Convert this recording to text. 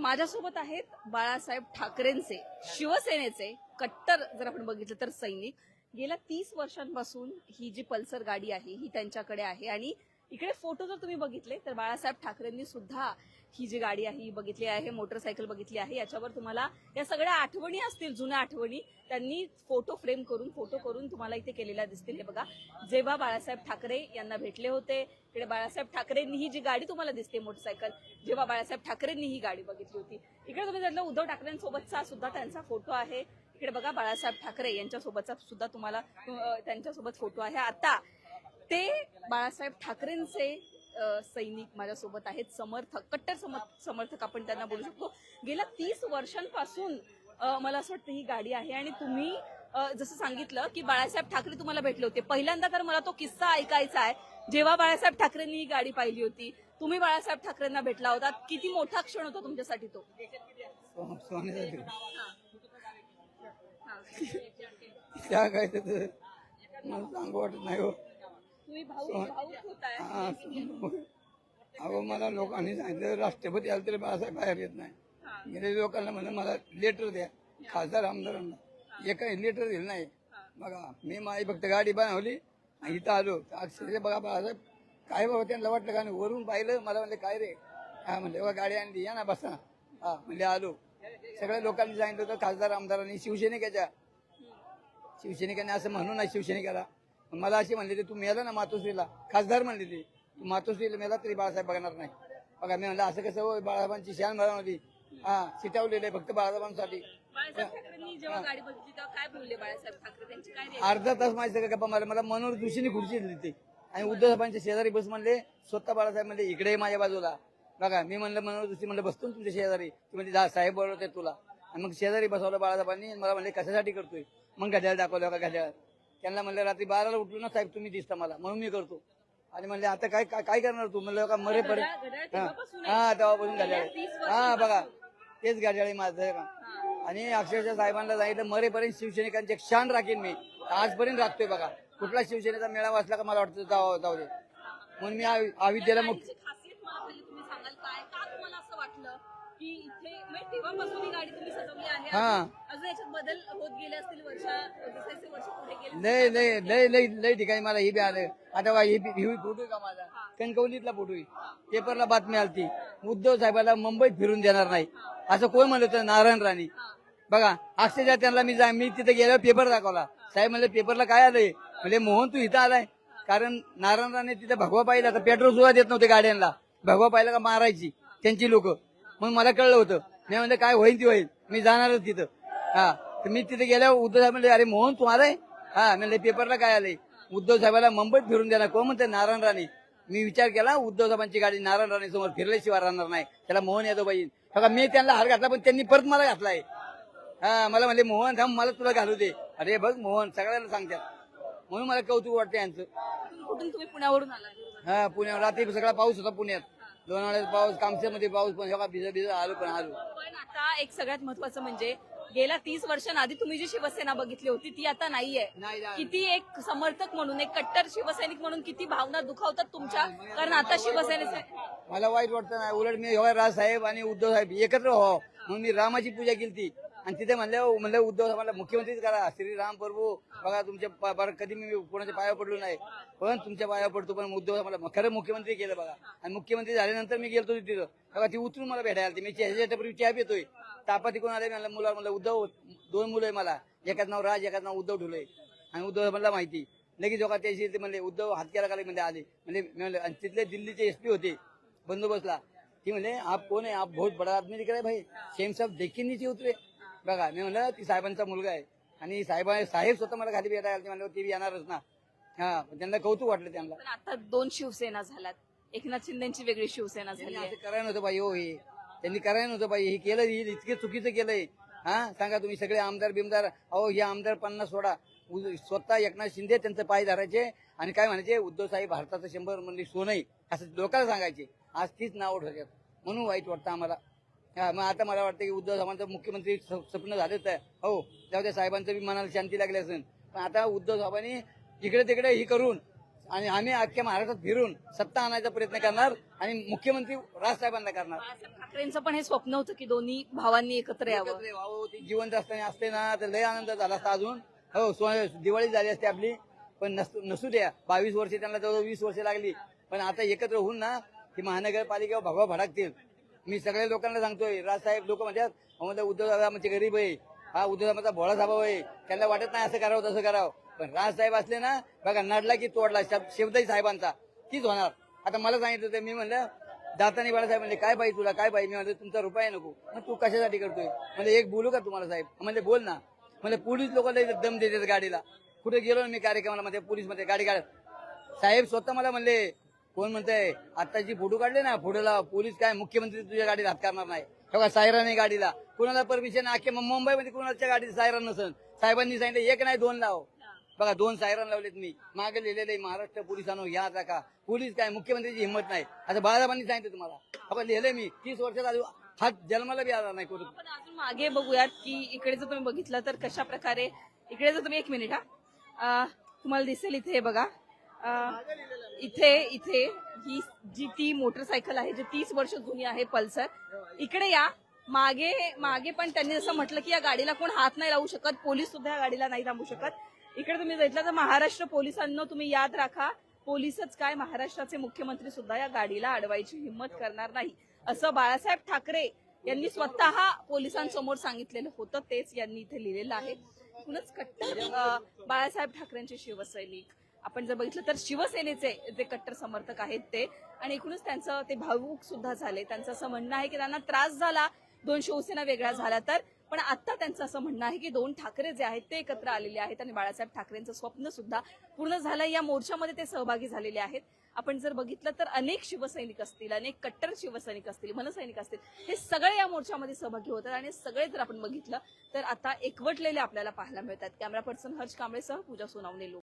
माझ्यासोबत आहेत बाळासाहेब ठाकरेंचे शिवसेनेचे कट्टर जर आपण बघितलं तर सैनिक. गेल्या तीस वर्षांपासून ही जी पल्सर गाडी आहे ही त्यांच्याकडे आहे आणि इकडे फोटो जर तुम्ही बघितले तर बाळासाहेब ठाकरेंनी सुद्धा ही जी गाडी आहे ही बघितली आहे मोटरसायकल बघितली आहे याच्यावर तुम्हाला या सगळ्या आठवणी असतील जुन्या आठवणी त्यांनी फोटो फ्रेम करून फोटो करून तुम्हाला इथे केलेल्या दिसतील. हे बघा जेव्हा बाळासाहेब ठाकरे यांना भेटले होते इकडे बाळासाहेब ठाकरेंनी ही जी गाडी तुम्हाला दिसते मोटरसायकल जेव्हा बाळासाहेब ठाकरेंनी ही गाडी बघितली होती. इकडे तुम्ही जर उद्धव ठाकरेंसोबतचा सुद्धा त्यांचा फोटो आहे. इकडे बघा बाळासाहेब ठाकरे यांच्यासोबतचा सुद्धा तुम्हाला त्यांच्यासोबत फोटो आहे. आता ते बाळासाहेब ठाकरेंचे सैनिक माझ्यासोबत आहेत समर्थक कट्टर सम- समर्थक आपण त्यांना बोलू शकतो. गेल्या तीस वर्षांपासून मला असं वाटतं ही गाडी आहे आणि तुम्ही जसं सांगितलं की बाळासाहेब ठाकरे तुम्हाला भेटले होते. पहिल्यांदा तर मला तो किस्सा ऐकायचा आहे. जेव्हा बाळासाहेब ठाकरेंनी ही गाडी पाहिली होती तुम्ही बाळासाहेब ठाकरेंना भेटला होता. किती मोठा क्षण होता तुमच्यासाठी तो? त्या काय सांगू वाटत नाही हो. अहो मला लोकांनी सांगितलं राष्ट्रपती आले तरी बाळासाहेब बाहेर येत नाही. गेले लोकांना म्हणलं मला लेटर द्या. खासदार आमदारांना. एकाही लेटर दिलं नाही. बघा मी माझी फक्त गाडी बनवली आणि इथं आलो. अक्षरशः बघा बाळासाहेब काय बाबा त्यांना वाटलं का वरून पाहिलं मला म्हणले काय रे? हा म्हणले बघा गाडी आणली या ना बसा. हा म्हणले आलो. सगळ्या लोकांनी सांगितलं होतं खासदार आमदारांनी शिवसैनिकाच्या. शिवसैनिकांनी असं म्हणू नाही शिवसैनिकाला. मला अशी म्हणले ते तू मेला ना मातोश्रीला? खासदार म्हणले ते तू मातोश्रीला मेला तरी बाळासाहेब बघणार नाही. बघा मी म्हणलं असं कसं होय? बाळासाहेबांची शान बनवली हा सिटावलेलं आहे फक्त बाळासाहेबांसाठी? अर्धा तास माझी सगळं गप्पा मारला मला मनोहर जोशीने खुर्ची दिली ते आणि उद्धव साहेबांच्या शेजारी बस म्हणले स्वतः बाळासाहेब म्हणले इकडे माझ्या बाजूला. बघा मी म्हणलं मनोहर जोशी म्हणलं बसतो ना तुमच्या शेजारी. ती म्हणजे जा साहेब बोलवते तुला. आणि मग शेजारी बसवलं बाळासाहेबांनी मला म्हणले कशासाठी करतोय? मग घड्याळ दाखवलं का घड्याळ. त्यांना म्हणलं रात्री बाराला उठलो ना साहेब तुम्ही दिसता मला. म्हणून मी करतो. आणि म्हणले आता काय काय काय करणार तू? म्हणलं का मरेपर्यंत हा. हा तेव्हापासून घड्याळ 30 हा बघा. तेच घड्याळ माझं आणि अक्षरशः साहेबांना सांगितलं मरेपर्यंत शिवसैनिकांचे क्षण राखेन मी. आजपर्यंत राखतोय बघा. कुठला शिवसेनेचा मेळावा असला का मला वाटतं जाऊ जाऊ दे. म्हणून मी अविद्येला मुक्त गाडीची खासियत मला पहिली तुम्ही सांगाल काय का तुम्हाला असं वाटलं की इथे म्हणजे तेव्हापासून ही गाडी तुम्ही सजवली आहे. हा. अजून- याच्यात बदल होत गेले असतील वर्ष जसे जसे वर्ष पुढे गेले लय लय लय लय लय ठिकाणी मला ही बी आलं. आता ही बी- ही फोटो आहे का माझा? कणकवलीतला फोटो आहे. पेपरला बातमी आलती. उद्धव साहेबाला मुंबईत फिरून देणार नाही. असं कोण म्हणलं होतं? नारायण राणी. बघा अक्षरशः त्यांना मी जा मी तिथे गेल्यावर पेपर दाखवला. साहेब म्हणले पेपरला काय आलंय? म्हणजे मोहन तू इथं आलाय. कारण नारायण राणे तिथे भगवा पाहिला का पेट्रोल सुद्धा देत नव्हते गाड्यांना. भगवा पाहिला का मारायची? त्यांची लोक. मग मला कळलं होतं. मी म्हणलं काय होईल ती होईल. मी जाणारच तिथं. हा. तर मी तिथे गेल्यावर उद्धव साहेब म्हणले अरे मोहन तू आलाय? हा. म्हणले पेपरला काय आलंय? उद्धव साहेबाला मुंबईत फिरून देणार कोण म्हणते? नारायण राणे. मी विचार केला उद्धव साहेबांची गाडी नारायण राणे समोर फिरल्याशिवाय राहणार नाही. त्याला मोहन यादव पाहिजे. बघा मी त्यांना हार घातला पण त्यांनी परत मला घातलाय. हा. मला म्हणले मोहन थांब मला तुला घालू दे. अरे बघ मोहन सगळ्यांना सांगतात. म्हणून मला कौतुक वाटतं यांचं. कुठून तुम्ही पुण्यावरून आला. हा पुण्यात रात्री सगळा पाऊस होता पुण्यात. लोणावळ्यात पाऊस कामसेमध्ये पाऊस पण बघा भिजत भिजत आलो पण आलो. पण आता एक सगळ्यात महत्वाचं म्हणजे गेल्या तीस वर्षांआधी तुम्ही जी शिवसेना बघितली होती ती आता नाहीये. नाही किती एक समर्थक म्हणून एक कट्टर शिवसैनिक म्हणून किती भावना दुखावतात तुमच्या? कारण आता शिवसेनेचे मला वाईट वाटतं नाही उलट मी योगा राज साहेब आणि उद्धव साहेब एकत्र व्हावं. म्हणून मी रामाची पूजा केली आणि तिथे म्हणल्या म्हणलं उद्धव साहेबांना मुख्यमंत्रीच करा श्रीराम प्रभू बघा तुमच्या बरं कधी मी कोणाच्या पाया पडलो नाही पण तुमच्या पाया पडतो पण उद्धव साहेबांना खरं मुख्यमंत्री केलं बघा. आणि मुख्यमंत्री झाल्यानंतर मी गेलो तिथं. बघा ती उतरून मला भेटायला ती मी ह्याच्यापूर्वी चॅप पितोय. तापाती कोण आले मला मुला म्हणलं उद्धव दोन मुलं आहे मला. एकाच नाव राज एकाच नाव उद्धव ठुले आणि उद्धव साहेबांना माहिती. लगेच जोका त्याशी ते म्हणले उद्धव हात केला का म्हणजे आले. म्हणजे आणि तिथले दिल्लीचे एस पी होते बंदोबस्तला. ती म्हणले आप कोण आहे? आप बहुत बडा आदमी दिख रहा है भाई. सेम सब देखील नीचे उतरे. बघा मी म्हणलं ती साहेबांचा मुलगा आहे. आणि साहेब साहेब स्वतः मला खाली भेटायला म्हणलं ते येणारच ना. हा त्यांना कौतुक वाटलं त्यांना. पण आता दोन शिवसेना झाल्यात. एकनाथ शिंदेची वेगळी शिवसेना झाली त्यांनी आहे. असं करायला नव्हतं पाहिजे हो हे. त्यांनी करायला नव्हतं पाहिजे हे केलं हे इतके चुकीचं केलंय. हा सांगा तुम्ही सगळे आमदार बिमदार अहो हे आमदार पन्नास सोडा. उ- स्वतः एकनाथ शिंदे त्यांचं पाय धरायचे आणि काय म्हणायचे उद्धव साहेब भारताचं शंभर म्हणजे सोनई असं लोकांना सांगायचे. आज तीच नाव ठरतात म्हणून वाईट वाटतं आम्हाला. हा मग आता मला वाटतं की उद्धव साहेबांचं मुख्यमंत्री स्वप्न झालेच आहे हो जाऊ त्या साहेबांचं बी मनाला शांती लागली असेल. पण आता उद्धव साहेबांनी इकडे तिकडे ही करून आणि आम्ही अख्ख्या महाराष्ट्रात फिरून सत्ता आणायचा प्रयत्न करणार आणि मुख्यमंत्री राजसाहेबांना करणार. बाळासाहेब ठाकरेंचं पण हे स्वप्न होतं की दोन्ही भावांनी एकत्र यावं. एकत्र यावं, ते जिवंत असताना असते ना तर लय आनंद झाला असता अजून. हो सो- दिवाळी झाली असते आपली पण नसू नसू द्या बावीस वर्ष त्यांना जवळ वीस वर्ष लागली. पण आता एकत्र होऊन ना ती महानगरपालिका भगवा भडकतील. मी सगळ्या लोकांना सांगतोय राजसाहेब लोक म्हणतात म्हणतात उद्धव दादा म्हणजे गरीब आहे. हा उद्धव दादाचा भोळा स्वभाव आहे. त्यांना वाटत नाही असं करावं तसं करावं. पण राजसाहेब असले ना बघा नडला की तोडला शिवदाई साहेबांचा. तीच होणार. आता मला सांगितलं होतं मी म्हणलं दातानी बाळासाहेब म्हणले काय पाहिजे तुला काय पाहिजे? मी म्हणलं तुमचा रुपया नको. मग तू कशासाठी करतोय? म्हणजे एक बोलू का तुम्हाला साहेब? म्हणजे बोल ना. म्हणजे पोलीस लोक दम देतात गाडीला. कुठे गेलो ना मी कार्यक्रमाला मध्ये पोलीसमध्ये गाडी काढत. साहेब स्वतः मला म्हणले कोण म्हणतंय आताची फोटो काढले ना फोटोला पोलीस काय मुख्यमंत्री तुझ्या गाडीत हात करणार नाही. तेव्हा सायरा नाही गाडीला. कुणाला परमिशन अख्ख्या मुंबईमध्ये कुणाच्या गाडीत सायरन नसन साहेबांनी सांगितलं एक नाही दोन लाव. बघा दोन सायरन लावलेत मी. मागे लिहिलेले महाराष्ट्र पोलिसांनो या का पोलीस काय मुख्यमंत्र्याची हिंमत नाही. आता बाळासाहेबांनी सांगितलं तुम्हाला. आपण लिहिलंय मी. तीस वर्षात आधी हात जन्माला बी आला नाही कुठं आपण अजून मागे बघूयात की इकडे जर तुम्ही बघितलं तर कशा प्रकारे इकडे जर तुम्ही एक मिनिट हा. अं, तुम्हाला दिसेल इथे हे बघा. अं, इथे इथे ही जी ती मोटरसायकल आहे जी तीस वर्ष जुनी आहे पल्सर इकडे या. मागे मागे पण त्यांनी जसं म्हटलं की या गाडीला कोण हात नाही लावू शकत पोलीस सुद्धा या गाडीला नाही थांबू शकत. इकडे तुम्ही बघितलं तर महाराष्ट्र पोलिसांना तुम्ही याद राखा पोलीसच काय महाराष्ट्राचे मुख्यमंत्री सुद्धा या गाडीला अडवायची हिंमत करणार नाही. असं बाळासाहेब ठाकरे यांनी स्वतः पोलिसांसमोर सांगितलेलं होतं तेच यांनी इथे लिहिलेलं आहे. म्हणूनच कट्टर बाळासाहेब ठाकरेंचे शिवसैनिक. आपण जर बघितलं तर शिवसेनेचे जे कट्टर समर्थक आहेत ते आणि एकूणच त्यांचं ते भावूक सुद्धा झाले. त्यांचं असं म्हणणं आहे की त्यांना त्रास झाला दोन शिवसेना वेगळ्या झाल्या तर पण आता त्यांचं असं म्हणणं आहे की दोन ठाकरे जे आहेत ते एकत्र आलेले आहेत आणि बाळासाहेब ठाकरेंचं स्वप्न सुद्धा पूर्ण झालं या मोर्चामध्ये ते सहभागी झालेले आहेत. आपण जर बघितलं तर अनेक शिवसैनिक असतील अनेक कट्टर शिवसैनिक असतील मनसैनिक असतील हे सगळे या मोर्चामध्ये सहभागी होतात आणि सगळे जर आपण बघितलं तर आता एकवटलेले आपल्याला पाहायला मिळतात. कॅमेरा पर्सन हर्ष कांबळेसह पूजा सोनावणे लोक